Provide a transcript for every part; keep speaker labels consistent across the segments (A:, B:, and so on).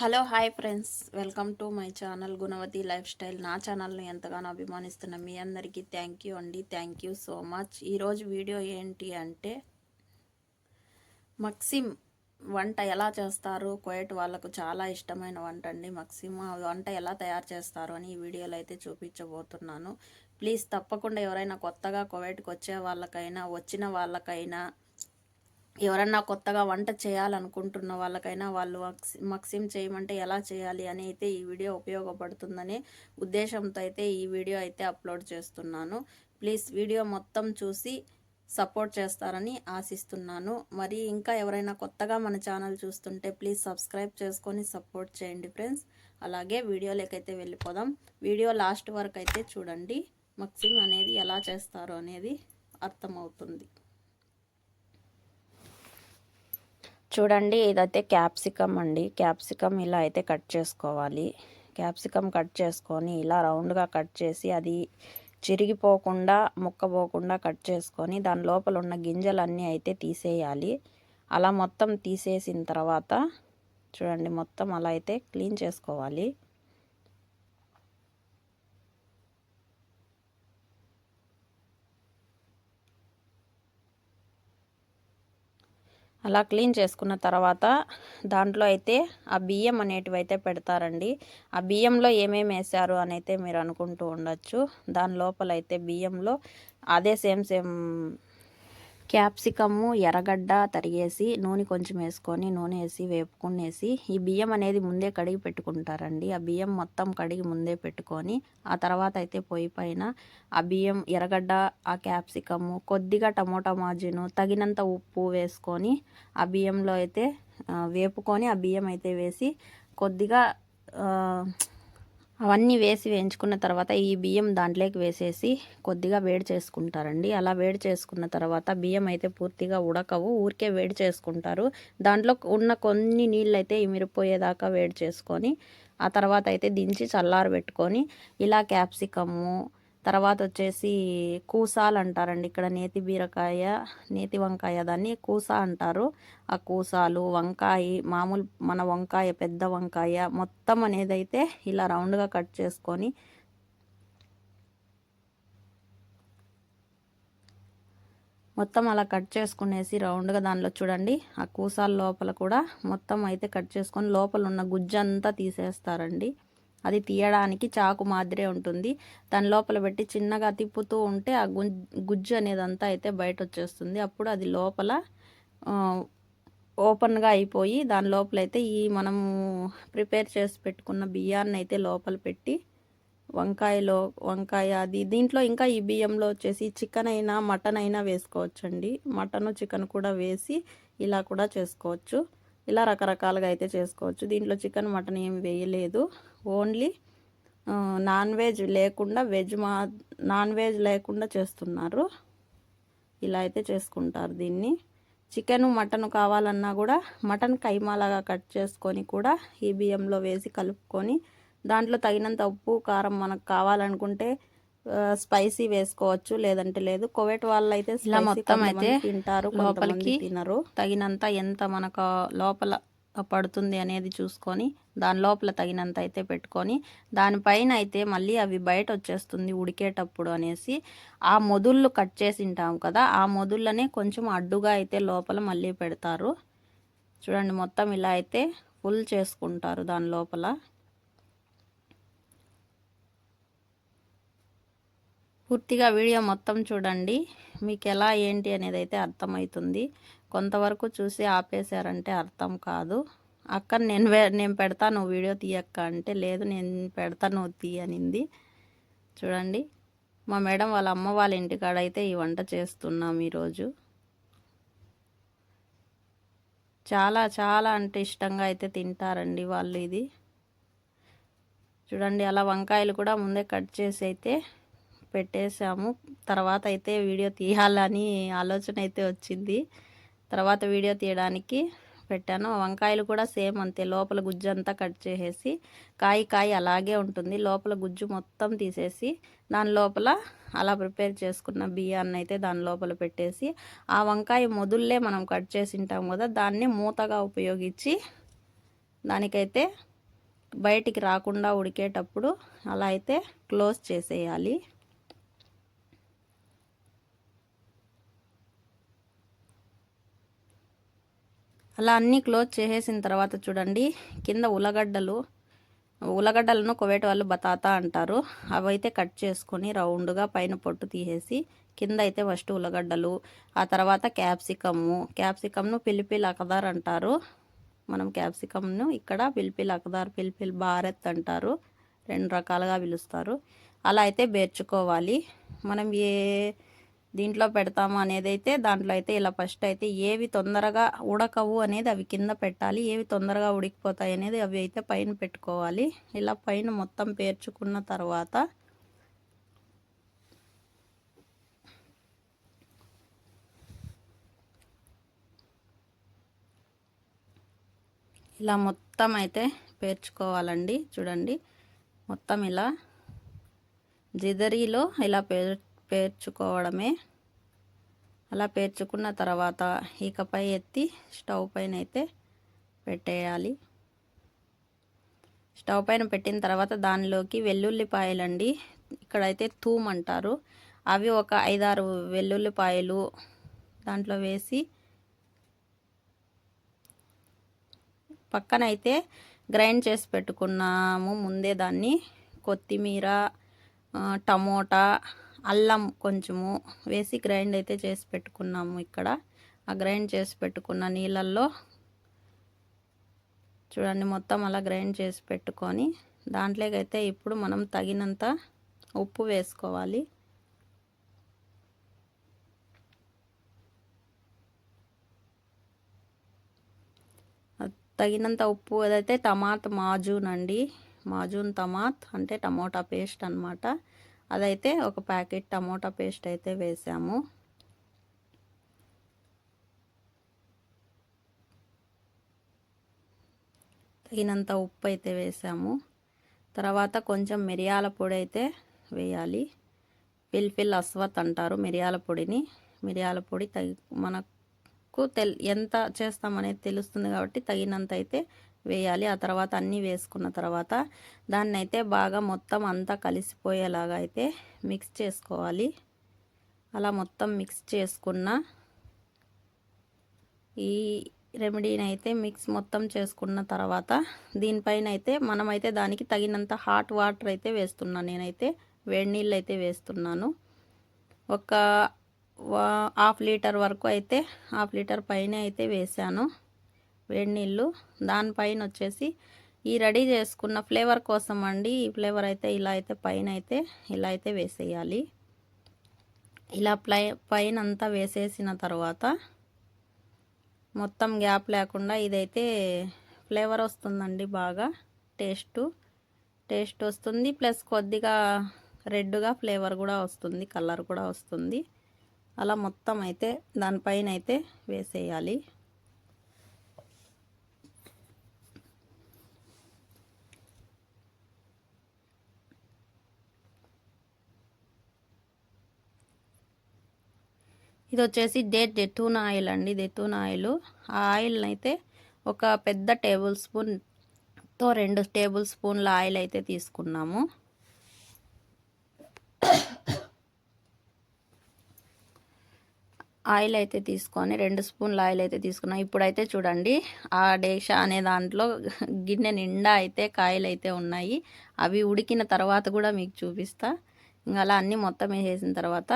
A: Hello hi friends. Welcome to my channel Gunavathi lifestyle. నా ఛానల్ని ఎంతగానో అభిమానిస్తున్న మీ అందరికీ థ్యాంక్ యూ అండి. Thank you so much. ఈరోజు వీడియో ఏంటి అంటే మక్సిమ్ వంట ఎలా చేస్తారు? కోయట్ వాళ్ళకు చాలా ఇష్టమైన వంట అండి మక్సిమ్ వంట ఎలా తయారు చేస్తారు అని ఈ వీడియోలో అయితే చూపించబోతున్నాను. ప్లీజ్ తప్పకుండా ఎవరైనా కొత్తగా కోవైట్కి వచ్చే వాళ్ళకైనా వచ్చిన వాళ్ళకైనా ఎవరన్నా కొత్తగా వంట చేయాలనుకుంటున్న వాళ్ళకైనా వాళ్ళు మక్సిమ్ చేయమంటే ఎలా చేయాలి అని అయితే ఈ వీడియో ఉపయోగపడుతుందనే ఉద్దేశంతో అయితే ఈ వీడియో అయితే అప్లోడ్ చేస్తున్నాను. ప్లీజ్ వీడియో మొత్తం చూసి సపోర్ట్ చేస్తారని ఆశిస్తున్నాను. మరి ఇంకా ఎవరైనా కొత్తగా మన ఛానల్ చూస్తుంటే ప్లీజ్ సబ్స్క్రైబ్ చేసుకొని సపోర్ట్ చేయండి ఫ్రెండ్స్. అలాగే వీడియోలోకైతే వెళ్ళిపోదాం. వీడియో లాస్ట్ వరకు అయితే చూడండి. మక్సిమ్ అనేది ఎలా చేస్తారు అనేది అర్థమవుతుంది. చూడండి ఇదైతే క్యాప్సికమ్ అండి. క్యాప్సికమ్ ఇలా అయితే కట్ చేసుకోవాలి. క్యాప్సికమ్ కట్ చేసుకొని ఇలా రౌండ్గా కట్ చేసి అది చిరిగిపోకుండా ముక్కపోకుండా కట్ చేసుకొని దాని లోపల ఉన్న గింజలన్నీ అయితే తీసేయాలి. అలా మొత్తం తీసేసిన తర్వాత చూడండి మొత్తం అలా అయితే క్లీన్ చేసుకోవాలి. అలా క్లీన్ చేసుకున్న తర్వాత దాంట్లో అయితే ఆ బియ్యం అనేటివి అయితే పెడతారండి. ఆ బియ్యంలో ఏమేమి వేశారు అని అయితే మీరు అనుకుంటూ ఉండొచ్చు. దాని లోపల అయితే బియ్యంలో అదే సేమ్ సేమ్ క్యాప్సికము ఎర్రగడ్డ తరిగేసి నూనె కొంచెం వేసుకొని నూనె వేసి వేపుకునేసి ఈ బియ్యం అనేది ముందే కడిగి పెట్టుకుంటారండి. ఆ బియ్యం మొత్తం కడిగి ముందే పెట్టుకొని ఆ తర్వాత అయితే పొయ్యి పైన ఆ బియ్యం ఎర్రగడ్డ ఆ క్యాప్సికము కొద్దిగా టమోటా మాజును తగినంత ఉప్పు వేసుకొని ఆ బియ్యంలో అయితే వేపుకొని ఆ బియ్యం అయితే వేసి కొద్దిగా అవన్నీ వేసి వేయించుకున్న తర్వాత ఈ బియ్యం దాంట్లోకి వేసేసి కొద్దిగా వేడి చేసుకుంటారండి. అలా వేడి చేసుకున్న తర్వాత బియ్యం అయితే పూర్తిగా ఉడకవు. ఊరికే వేడి చేసుకుంటారు. దాంట్లో ఉన్న కొన్ని నీళ్ళు అయితే ఇమిరిపోయేదాకా వేడి చేసుకొని ఆ తర్వాత అయితే దించి చల్లారు పెట్టుకొని ఇలా క్యాప్సికము తర్వాత వచ్చేసి కూసాలు అంటారండి ఇక్కడ నేతి బీరకాయ నేతి వంకాయ దాన్ని కూస అంటారు. ఆ కూసాలు వంకాయ మామూలు మన వంకాయ పెద్ద వంకాయ మొత్తం అనేది అయితే ఇలా రౌండ్గా కట్ చేసుకొని మొత్తం అలా కట్ చేసుకునేసి రౌండ్గా దానిలో చూడండి. ఆ కూసాల లోపల కూడా మొత్తం అయితే కట్ చేసుకొని లోపల ఉన్న గుజ్జంతా తీసేస్తారండి. అది తీయడానికి చాకు మాదిరే ఉంటుంది. దాని లోపల పెట్టి చిన్నగా తిప్పుతూ ఉంటే ఆ గుజ్జు అనేదంతా అయితే బయట వచ్చేస్తుంది అప్పుడు అది లోపల ఓపెన్గా అయిపోయి దాని లోపల అయితే ఈ మనము ప్రిపేర్ చేసి పెట్టుకున్న బియ్యాన్ని అయితే లోపల పెట్టి వంకాయలో వంకాయ అది దీంట్లో ఇంకా ఈ బియ్యంలో వచ్చేసి చికెన్ అయినా మటన్ అయినా వేసుకోవచ్చండి. మటన్ చికెన్ కూడా వేసి ఇలా కూడా చేసుకోవచ్చు. ఇలా రకరకాలుగా అయితే చేసుకోవచ్చు. దీంట్లో చికెన్ మటన్ ఏం వేయలేదు. ఓన్లీ నాన్ వెజ్ లేకుండా వెజ్ మా నాన్ వెజ్ లేకుండా చేస్తున్నారు. ఇలా అయితే చేసుకుంటారు దీన్ని. చికెన్ మటన్ కావాలన్నా కూడా మటన్ కైమాలాగా కట్ చేసుకొని కూడా ఈ బియ్యంలో వేసి కలుపుకొని దాంట్లో తగినంత ఉప్పు కారం మనకు కావాలనుకుంటే స్పైసీ వేసుకోవచ్చు లేదంటే లేదు. కోవేట్ వాళ్ళు అయితే ఇలా మొత్తం అయితే తింటారు లోపలికి తినరు. తగినంత ఎంత మనకు లోపల పడుతుంది అనేది చూసుకొని దాని లోపల తగినంత అయితే పెట్టుకొని దానిపైన అయితే మళ్ళీ అవి బయట వచ్చేస్తుంది ఉడికేటప్పుడు అనేసి ఆ మొదుళ్ళు కట్ చేసి ఉంటాం కదా ఆ మొదుళ్ళనే కొంచెం అడ్డుగా అయితే లోపల మళ్ళీ పెడతారు. చూడండి మొత్తం ఇలా అయితే ఫుల్ చేసుకుంటారు దాని లోపల. పూర్తిగా వీడియో మొత్తం చూడండి మీకు ఎలా ఏంటి అనేది అయితే అర్థమవుతుంది. కొంతవరకు చూసి ఆపేశారంటే అర్థం కాదు. అక్క నేను నేను పెడతాను నువ్వు వీడియో తీయక్క అంటే లేదు నేను పెడతాను తీయనింది చూడండి. మా మేడం వాళ్ళ అమ్మ వాళ్ళ ఇంటికాడ అయితే ఈ వంట చేస్తున్నాం ఈరోజు. చాలా చాలా అంటే ఇష్టంగా అయితే తింటారండి వాళ్ళు ఇది. చూడండి అలా వంకాయలు కూడా ముందే కట్ చేసి అయితే పెట్టేశాము. తర్వాత అయితే వీడియో తీయాలని ఆలోచన అయితే వచ్చింది. తర్వాత వీడియో తీయడానికి పెట్టాను. వంకాయలు కూడా సేమ్ అంతే. లోపల గుజ్జు అంతా కట్ చేసేసి కాయ కాయ అలాగే ఉంటుంది. లోపల గుజ్జు మొత్తం తీసేసి దాని లోపల అలా ప్రిపేర్ చేసుకున్న బియ్యాన్ని అయితే దాని లోపల పెట్టేసి ఆ వంకాయ మొదుల్లే మనం కట్ చేసి ఉంటాం కదా దాన్ని మూతగా ఉపయోగించి దానికైతే బయటికి రాకుండా ఉడికేటప్పుడు అలా అయితే క్లోజ్ చేసేయాలి. అలా అన్నీ క్లోజ్ చేసేసిన తర్వాత చూడండి కింద ఉల్లగడ్డలు ఉల్లగడ్డలను కొవేటి వాళ్ళు బతాతా అంటారు. అవైతే కట్ చేసుకొని రౌండ్గా పైన పొట్టు తీసేసి కింద అయితే ఫస్ట్ ఉల్లగడ్డలు ఆ తర్వాత క్యాప్సికము. క్యాప్సికమ్ను పిలిపిల్ అకదార్ అంటారు. మనం క్యాప్సికమ్ను ఇక్కడ పిలిపిల్ అకదార్ పిలిపిల్ భారత్ అంటారు. రెండు రకాలుగా పిలుస్తారు. అలా అయితే బేర్చుకోవాలి. మనం ఏ దీంట్లో పెడతాము అనేది అయితే దాంట్లో అయితే ఇలా ఫస్ట్ అయితే ఏవి తొందరగా ఉడకవు అనేది అవి కింద పెట్టాలి. ఏవి తొందరగా ఉడికిపోతాయి అనేది అవి అయితే పైన పెట్టుకోవాలి. ఇలా పైన మొత్తం పేర్చుకున్న తర్వాత ఇలా మొత్తం అయితే పేర్చుకోవాలండి. చూడండి. మొత్తం ఇలా జిదరీలో ఇలా పేర్ పేర్చుకోవడమే. అలా పేర్చుకున్న తర్వాత ఇకపై ఎత్తి స్టవ్ పైన అయితే పెట్టేయాలి. స్టవ్ పైన పెట్టిన తర్వాత దానిలోకి వెల్లుల్లిపాయలండి ఇక్కడైతే తూమ్ అంటారు. అవి ఒక ఐదారు వెల్లుల్లిపాయలు దాంట్లో వేసి పక్కనైతే గ్రైండ్ చేసి పెట్టుకున్నాము. ముందే దాన్ని కొత్తిమీర టమోటా అల్లం కొంచెము వేసి గ్రైండ్ అయితే చేసి పెట్టుకున్నాము ఇక్కడ. ఆ గ్రైండ్ చేసి పెట్టుకున్న నీళ్ళల్లో చూడండి మొత్తం అలా గ్రైండ్ చేసి పెట్టుకొని దాంట్లోకైతే ఇప్పుడు మనం తగినంత ఉప్పు వేసుకోవాలి. తగినంత ఉప్పు ఏదైతే టమాట్ మాజూన్ అండి మాజూన్ టమాత్ అంటే టమోటా పేస్ట్ అనమాట అదైతే ఒక ప్యాకెట్ టమోటా పేస్ట్ అయితే వేసాము. తగినంత ఉప్పు అయితే వేసాము. తర్వాత కొంచెం మిరియాల పొడి అయితే వేయాలి. పిల్పిల్ అస్వత్ అంటారు మిరియాల పొడిని. మిరియాల పొడి తగి మనకు తెల్ ఎంత చేస్తామనేది తెలుస్తుంది కాబట్టి తగినంత అయితే వేయాలి. ఆ తర్వాత అన్నీ వేసుకున్న తర్వాత దాన్ని అయితే బాగా మొత్తం అంతా కలిసిపోయేలాగా అయితే మిక్స్ చేసుకోవాలి. అలా మొత్తం మిక్స్ చేసుకున్న ఈ రెమెడీని అయితే మిక్స్ మొత్తం చేసుకున్న తర్వాత దీనిపైన అయితే మనమైతే దానికి తగినంత హాట్ వాటర్ అయితే వేస్తున్నాను నేనైతే వేడి నీళ్ళు అయితే వేస్తున్నాను. ఒక హాఫ్ లీటర్ వరకు అయితే హాఫ్ లీటర్ పైన అయితే వేసాను వేడి నీళ్ళు దానిపైన వచ్చేసి ఈ రెడీ చేసుకున్న ఫ్లేవర్ కోసం అండి. ఈ ఫ్లేవర్ అయితే ఇలా అయితే పైన అయితే ఇలా అయితే వేసేయాలి. ఇలా ప్లై పైన అంతా వేసేసిన తర్వాత మొత్తం గ్యాప్ లేకుండా ఇదైతే ఫ్లేవర్ వస్తుందండి బాగా టేస్ట్. టేస్ట్ వస్తుంది ప్లస్ కొద్దిగా రెడ్గా ఫ్లేవర్ కూడా వస్తుంది కలర్ కూడా వస్తుంది. అలా మొత్తం అయితే దానిపైన అయితే వేసేయాలి. ఇది వచ్చేసి డేట్ జెతూన్ ఆయిల్ అండి జెతూన్ ఆయిల్. ఆ ఆయిల్ని అయితే ఒక పెద్ద టేబుల్ స్పూన్తో రెండు టేబుల్ స్పూన్ల ఆయిల్ అయితే తీసుకున్నాము. ఆయిల్ అయితే తీసుకొని రెండు స్పూన్ల ఆయిల్ అయితే తీసుకున్నాం. ఇప్పుడైతే చూడండి ఆ డేష అనే దాంట్లో గిన్నె నిండా అయితే కాయలు అయితే ఉన్నాయి. అవి ఉడికిన తర్వాత కూడా మీకు చూపిస్తా. ఇంకా అలా అన్నీ మొత్తం వేసేసిన తర్వాత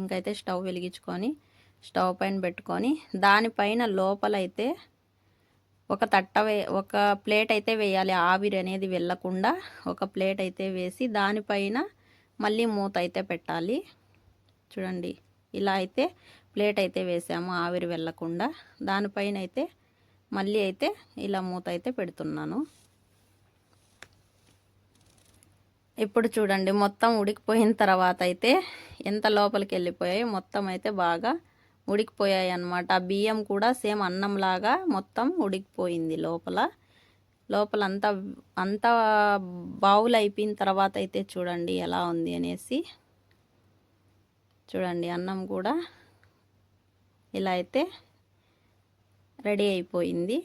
A: ఇంకైతే స్టవ్ వెలిగించుకొని స్టవ్ పైన పెట్టుకొని దానిపైన లోపలైతే ఒక తట్ట వే ఒక ప్లేట్ అయితే వేయాలి. ఆవిరి అనేది వెళ్ళకుండా ఒక ప్లేట్ అయితే వేసి దానిపైన మళ్ళీ మూత అయితే పెట్టాలి. చూడండి ఇలా అయితే ప్లేట్ అయితే వేసాము ఆవిరి వెళ్ళకుండా. దానిపైన అయితే మళ్ళీ అయితే ఇలా మూత అయితే పెడుతున్నాను. ఇప్పుడు చూడండి మొత్తం ఉడికిపోయిన తర్వాత అయితే ఎంత లోపలికి వెళ్ళిపోయాయి మొత్తం అయితే బాగా ఉడికిపోయాయి అన్నమాట. ఆ బియ్యం కూడా సేమ్ అన్నంలాగా మొత్తం ఉడికిపోయింది లోపల. లోపల అంతా అంతా బావులు అయిపోయిన తర్వాత అయితే చూడండి ఎలా ఉంది అనేసి. చూడండి అన్నం కూడా ఇలా అయితే రెడీ అయిపోయింది.